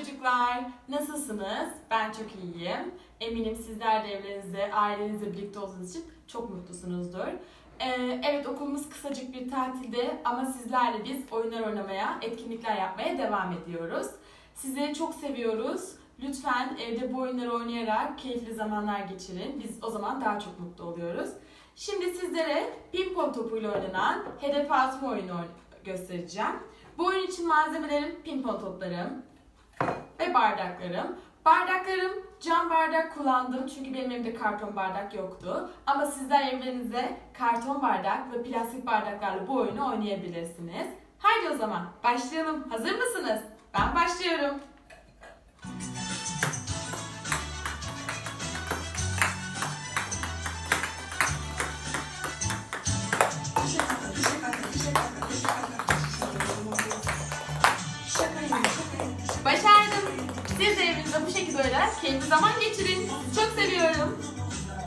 çocuklar. Nasılsınız? Ben çok iyiyim. Eminim sizler de evlerinizde, ailenizle birlikte olduğunuz için çok mutlusunuzdur. Ee, evet okulumuz kısacık bir tatilde ama sizlerle biz oyunlar oynamaya, etkinlikler yapmaya devam ediyoruz. Sizleri çok seviyoruz. Lütfen evde bu oyunları oynayarak keyifli zamanlar geçirin. Biz o zaman daha çok mutlu oluyoruz. Şimdi sizlere pimpon topuyla oynanan hedef atma oyunu göstereceğim. Bu oyun için malzemelerim pimpon toplarım bardaklarım. Bardaklarım cam bardak kullandım çünkü benim evimde karton bardak yoktu. Ama sizler evlerinizde karton bardak ve plastik bardaklarla bu oyunu oynayabilirsiniz. Haydi o zaman başlayalım. Hazır mısınız? Ben başlıyorum. Başardım. Siz de evinizde bu şekilde oynayarak keyifli zaman geçirin.